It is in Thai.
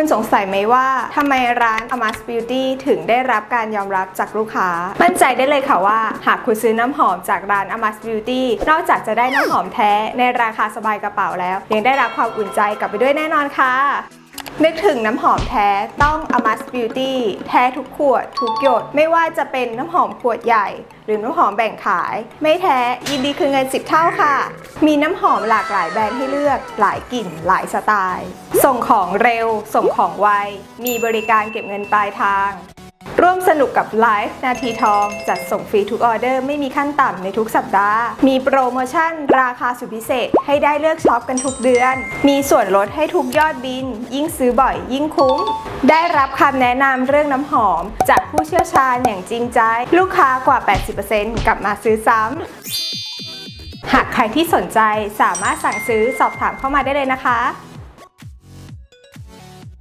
คุณสงสัยไหมว่าทำไมร้าน Amas Beauty ถึงได้รับการยอมรับจากลูกค้า มั่นใจได้เลยค่ะว่า หากคุณซื้อน้ำหอมจากร้าน Amas Beauty นอกจากจะได้น้ำหอมแท้ในราคาสบายกระเป๋าแล้ว ยังได้รับความอุ่นใจกลับไปด้วยแน่นอนค่ะ นึกถึงน้ำหอมแท้ต้อง Amas Beauty แท้ทุกขวด ทุกหยด ไม่ว่าจะเป็นน้ำหอมขวดใหญ่ หรือน้ำหอมแบ่งขาย ไม่แท้ยินดีคืนเงิน 10 เท่าค่ะ มีน้ำหอมหลากหลายแบรนด์ให้เลือกหลายกลิ่น หลายสไตล์ ส่งของเร็ว ส่งของไว มีบริการเก็บเงินปลายทาง ร่วมสนุกกับไลฟ์นาทีทอง จัดส่งฟรีทุกออเดอร์ไม่มีขั้นต่ำในทุกสัปดาห์ มีโปรโมชั่น ราคาสุดพิเศษ ให้ได้เลือกช็อปกันทุกเดือน มีส่วนลดให้ทุกยอดบิน ยิ่งซื้อบ่อย ยิ่งคุ้ม ได้รับคำแนะนำเรื่องน้ำหอม จากผู้เชี่ยวชาญอย่างจริงใจ ลูกค้ากว่า 80%กลับมาซื้อซ้ำหากใครที่สนใจสามารถสั่งซื้อสอบถามเข้ามาได้เลยนะคะ